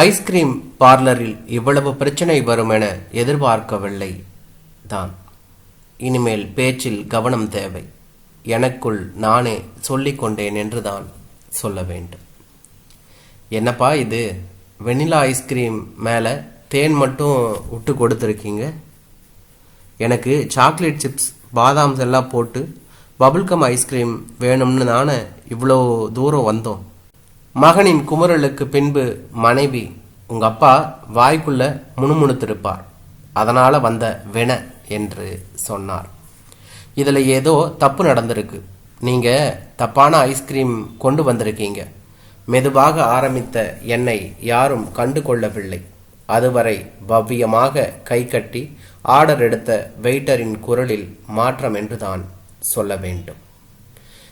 Ice cream பார்லரில் இவ்வளவு பிரச்சனை வரும் என எதிர்பார்க்கவில்லை தான். இனிமேல் பேச்சில் கவனம் தேவை. எனக்குள் நானே சொல்லிக்கொண்டேன் என்றுதான் சொல்ல வேண்டும். என்னப்பா இது? வெனிலா ஐஸ்கிரீம் மேலே தேன் மட்டும் விட்டு கொடுத்துருக்கீங்க? எனக்கு சாக்லேட் சிப்ஸ் பாதாம்ஸ் எல்லாம் போட்டு பபுள்கம் ஐஸ்கிரீம் வேணும்னு தானே இவ்வளோ தூரம் வந்தோம். மகனின் குமுறலுக்கு பின்பு மனைவி உங்க அப்பா வாய்க்குள்ள முணுமுணுத்திருப்பார். அதனால வந்த வென என்று சொன்னார். இதுல ஏதோ தப்பு நடந்திருக்கு. நீங்க தப்பான ஐஸ்கிரீம் கொண்டு வந்திருக்கீங்க. மெதுவாக ஆரம்பித்த என்னை யாரும் கண்டு கொள்ளவில்லை. அதுவரை பவ்யமாக கை கட்டி ஆர்டர் எடுத்த வெயிட்டரின் குரலில் மாற்றம் என்றுதான் சொல்ல வேண்டும்.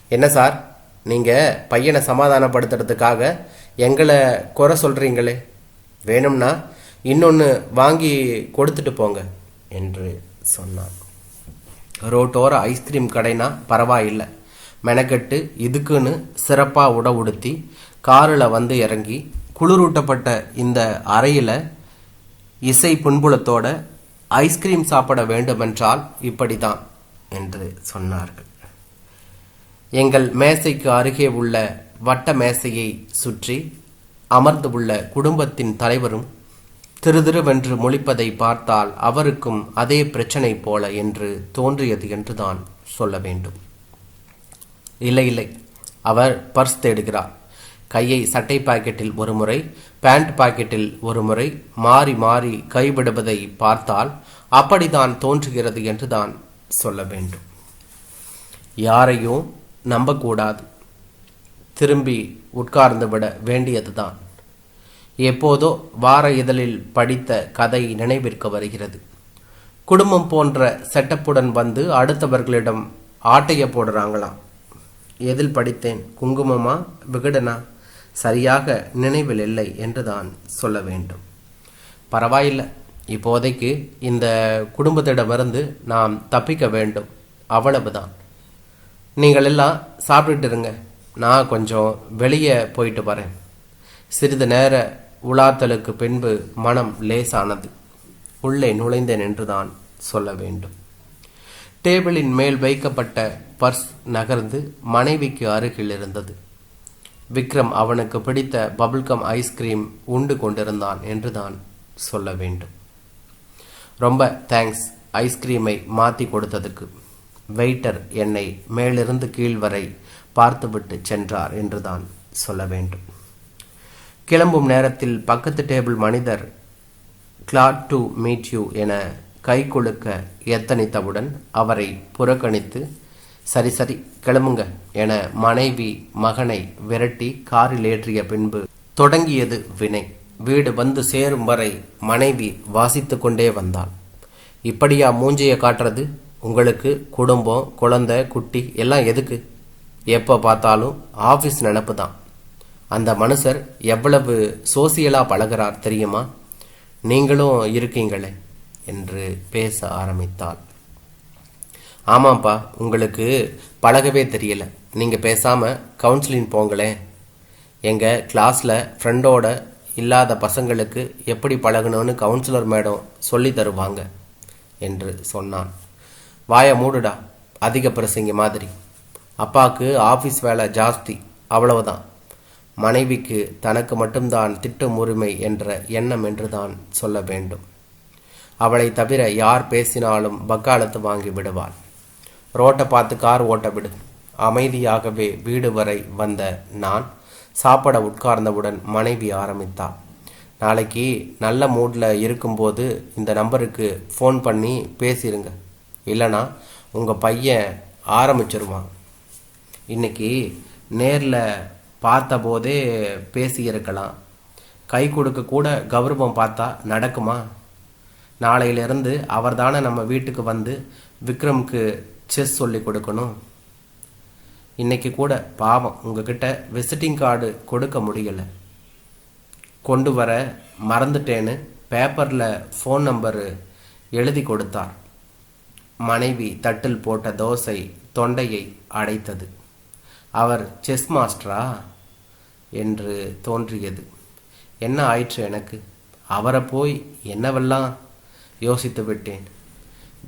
என்ன சார்? நீங்கள் பையனை சமாதானப்படுத்துறதுக்காக எங்களை குறை சொல்கிறீங்களே வேணும்னா இன்னொன்று வாங்கி கொடுத்துட்டு போங்க என்று சொன்னான். ரோட்டோர ஐஸ்கிரீம் கடைனா பரவாயில்லை. மெனக்கெட்டு இதுக்குன்னு சிறப்பாக உட உடுத்தி காரில் வந்து இறங்கி குளிரூட்டப்பட்ட இந்த அறையில் இசை புன்புலத்தோட ஐஸ்கிரீம் சாப்பிட வேண்டுமென்றால் இப்படிதான் என்று சொன்னார்கள். எங்கள் மேசைக்கு அருகே உள்ள வட்ட மேசையை சுற்றி அமர்ந்து உள்ள குடும்பத்தின் தலைவரும் திருதிருவென்று முழிப்பதை பார்த்தால் அவருக்கும் அதே பிரச்சனை போல என்று தோன்றியது என்றுதான் சொல்ல வேண்டும். இல்லை இல்லை. அவர் பர்ஸ் தேடுகிறார். கையை சட்டை பாக்கெட்டில் ஒரு முறை பேண்ட் பாக்கெட்டில் ஒரு முறை மாறி மாறி கைவிடுவதை பார்த்தால் அப்படித்தான் தோன்றுகிறது என்றுதான் சொல்ல வேண்டும். யாரையும் நம்பக்கூடாது. திரும்பி உட்கார்ந்து விட வேண்டியதுதான். எப்போதோ வார இதழில் படித்த கதை நினைவிற்கு வருகிறது. குடும்பம் போன்ற செட்டப்புடன் வந்து அடுத்தவர்களிடம் ஆட்டைய போடுறாங்களாம் எதில் படித்தேன்? குங்குமமா? விகடனா? சரியாக நினைவில் இல்லை என்றுதான் சொல்ல வேண்டும். பரவாயில்லை. இப்போதைக்கு இந்த குடும்பத்திடமிருந்து நாம் தப்பிக்க வேண்டும். அவ்வளவுதான். நீங்கள் எல்லாம் சாப்பிட்டுட்டு இருங்க. நான் கொஞ்சம் வெளியே போயிட்டு வரேன். சிறிது நேர உலாத்தலுக்கு பின்பு மனம் லேசானது. உள்ளே நுழைந்தேன் என்றுதான் சொல்ல வேண்டும். டேபிளின் மேல் வைக்கப்பட்ட பர்ஸ் நகர்ந்து மனைவிக்கு அருகில் இருந்தது. விக்ரம் அவனுக்கு பிடித்த பபுள்கம் ஐஸ்கிரீம் உண்டு கொண்டிருந்தான் என்றுதான் சொல்ல வேண்டும். ரொம்ப தேங்க்ஸ் ஐஸ்கிரீமை மாற்றி கொடுத்ததுக்கு. வெயிட்டர் என்னை மேலிருந்து கீழ் வரை பார்த்துவிட்டு சென்றார் என்றுதான் சொல்ல வேண்டும். கிளம்பும் நேரத்தில் பக்கத்து டேபிள் மனிதர் கிளாட் டு மீட் யூ என கை கொடுக்க எத்தனித்தவுடன் அவரை புறக்கணித்து சரி சரி கிளம்புங்க என மனைவி மகனை விரட்டி காரில் ஏற்றிய பின்பு தொடங்கியது வினை. வீடு வந்து சேரும் வரை மனைவி வாசித்து கொண்டே வந்தாள். இப்படியா மூஞ்சிய காட்டுறது? உங்களுக்கு குடும்பம் குழந்தை குட்டி எல்லாம் எதுக்கு? எப்போ பார்த்தாலும் ஆஃபீஸ் நினப்பு தான். அந்த மனுஷர் எவ்வளவு சோசியலாக பழகிறார் தெரியுமா? நீங்களும் இருக்கீங்களே என்று பேச ஆரம்பித்தாள். ஆமாப்பா உங்களுக்கு பழகவே தெரியல. நீங்கள் பேசாமல் கவுன்சிலிங் போங்களேன் எங்கள் கிளாஸில் ஃப்ரெண்டோட இல்லாத பசங்களுக்கு எப்படி பழகணும்னு கவுன்சிலர் மேடம் சொல்லி தருவாங்க என்று சொன்னான். வாயை மூடுடா. அதிக பிரசங்க மாதிரி. அப்பாவுக்கு ஆஃபீஸ் வேலை ஜாஸ்தி. அவ்வளவுதான். மனைவிக்கு தனக்கு மட்டும்தான் திட்டும் உரிமை என்ற எண்ணம் என்றுதான் சொல்ல வேண்டும். அவளை தவிர யார் பேசினாலும் வக்காலத்து வாங்கி விடுவாள். ரோட்டை பார்த்து கார் ஓட்ட விடு. அமைதியாகவே வீடு வரை வந்த நான் சாப்பிட உட்கார்ந்தவுடன் மனைவி ஆரம்பித்தாள். நாளைக்கு நல்ல மூடில் இருக்கும்போது இந்த நம்பருக்கு ஃபோன் பண்ணி பேசிடுங்க இல்லைனா உங்கள் பையன் ஆரம்பிச்சிருவான். இன்றைக்கி நேரில் பார்த்தபோதே பேசியிருக்கலாம். கை கொடுக்க கூட கௌரவம் பார்த்தா நடக்குமா? நாளையிலிருந்து அவர் தானே நம்ம வீட்டுக்கு வந்து விக்ரமுக்கு செஸ் சொல்லி கொடுக்கணும். இன்றைக்கி கூட பாவம் உங்ககிட்ட விசிட்டிங் கார்டு கொடுக்க முடியலை. கொண்டு வர மறந்துட்டேன்னு பேப்பரில் ஃபோன் நம்பரு எழுதி கொடுத்தார். மனைவி தட்டில் போட்ட தோசை தொண்டையை அடைத்தது. அவர் செஸ் மாஸ்டரா? என்று தோன்றியது. என்ன ஆயிற்று எனக்கு? அவரை போய் என்னவெல்லாம் யோசித்து விட்டேன்?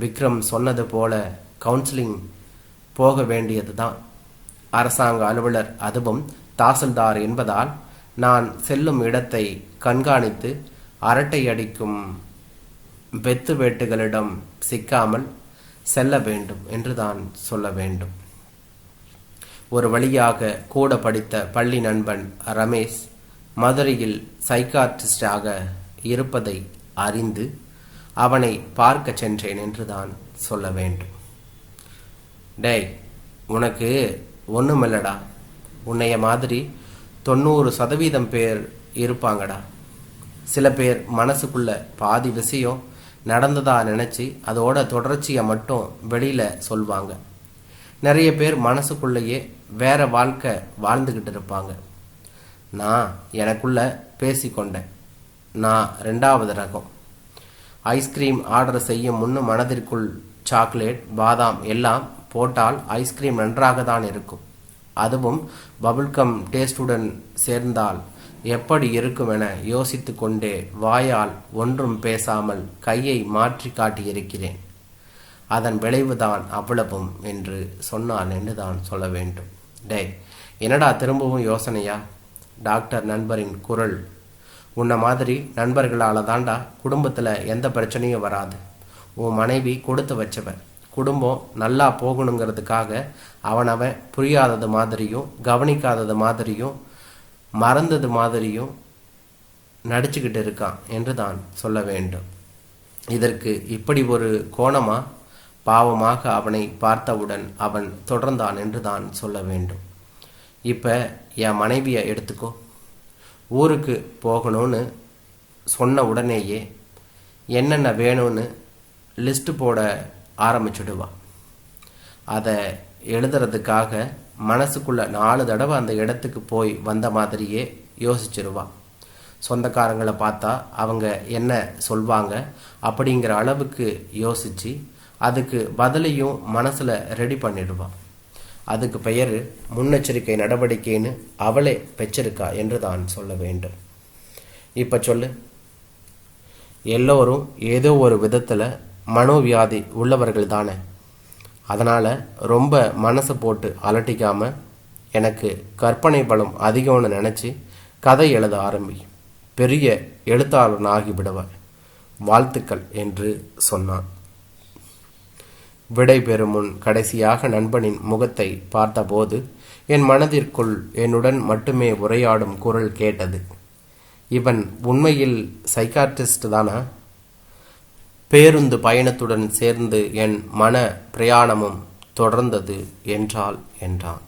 விக்ரம் சொன்னது போல கவுன்சிலிங் போக வேண்டியது தான் அரசாங்க அலுவலர் அதுவும் தாசில்தார் என்பதால் நான் செல்லும் இடத்தை கண்காணித்து அரட்டை அடிக்கும் வெத்து வேட்டுகளிடம் சிக்காமல் செல்ல வேண்டும் என்று தான் சொல்ல வேண்டும். ஒரு வழியாக கூட படித்த பள்ளி நண்பன் ரமேஷ் மதுரையில் சைக்காட்ரிஸ்டாக இருப்பதை அறிந்து அவனை பார்க்க சென்றேன் என்று தான் சொல்ல வேண்டும். டேய் உனக்கு ஒன்றுமில்லடா உன்னைய மாதிரி தொண்ணூறு சதவீதம் பேர் இருப்பாங்கடா. சில பேர் மனசுக்குள்ள பாதி விஷயம் நடந்ததா நினச்சி அதோட தொடர்ச்சியை மட்டும் வெளியில் சொல்வாங்க. நிறைய பேர் மனசுக்குள்ளேயே வேற வாழ்க்கை வாழ்ந்துக்கிட்டு இருப்பாங்க. நான் எனக்குள்ள பேசிக்கொண்டேன் நான் ரெண்டாவது ரகம். ஐஸ்கிரீம் ஆர்டர் செய்யும் முன்னு மனதிற்குள் சாக்லேட் பாதாம் எல்லாம் போட்டால் ஐஸ்கிரீம் நன்றாக தான் இருக்கும். அதுவும் பபுள்கம் டேஸ்டுடன் சேர்ந்தால் எப்படி இருக்குமென யோசித்து கொண்டே வாயால் ஒன்றும் பேசாமல் கையை மாற்றி காட்டியிருக்கிறேன். அதன் விளைவுதான் அவ்வளவும் என்று சொன்னான் என்று தான் சொல்ல வேண்டும். டே என்னடா திரும்பவும் யோசனையா? டாக்டர் நண்பரின் குரல். உன்னை மாதிரி நண்பர்களால் தாண்டா குடும்பத்தில் எந்த பிரச்சனையும் வராது. உன் மனைவி கொடுத்து வச்சவன். குடும்பம் நல்லா போகணுங்கிறதுக்காக அவனவன் புரியாதது மாதிரியும் கவனிக்காதது மாதிரியும் மறந்தது மாதிரியும் நடிச்சுக்கிட்டு இருக்கான் என்று தான் சொல்ல வேண்டும். இதற்கு இப்படி ஒரு கோணமா பாவமாக அவனை பார்த்தவுடன் அவன் தொடர்ந்தான் என்று தான் சொல்ல வேண்டும். இப்போ என் மனைவியை எடுத்துக்கோ. ஊருக்கு போகணும்னு சொன்ன உடனேயே என்னென்ன வேணும்னு லிஸ்ட்டு போட ஆரம்பிச்சுடுவான் அதை எழுதுறதுக்காக மனசுக்குள்ள நாலு தடவை அந்த இடத்துக்கு போய் வந்த மாதிரியே யோசிச்சிருவான் சொந்தக்காரங்களை பார்த்தா அவங்க என்ன சொல்வாங்க அப்படிங்கிற அளவுக்கு யோசித்து அதுக்கு பதிலையும் மனசில் ரெடி பண்ணிடுவான் அதுக்கு பெயர் முன்னெச்சரிக்கை நடவடிக்கைன்னு அவளே பெற்றிருக்கா என்று தான் சொல்ல வேண்டும். இப்போ சொல்லு. எல்லோரும் ஏதோ ஒரு விதத்தில் மனோவியாதி உள்ளவர்கள் தானே. அதனால் ரொம்ப மனசை போட்டு அலட்டிக்காமல் எனக்கு கற்பனை பலம் அதிகம்னு நினச்சி கதை எழுத ஆரம்பி. பெரிய எழுத்தாளன் ஆகிவிடுவார் வாழ்த்துக்கள் என்று சொன்னான். விடை பெறும் முன் கடைசியாக நண்பனின் முகத்தை பார்த்தபோது என் மனதிற்குள் என்னுடன் மட்டுமே உரையாடும் குரல் கேட்டது. இவன் உண்மையில் சைக்காட்ரிஸ்ட் தானா? பேருந்து பயணத்துடன் சேர்ந்து என் மன பிரயாணமும் தொடர்ந்தது என்றால் என்றான்.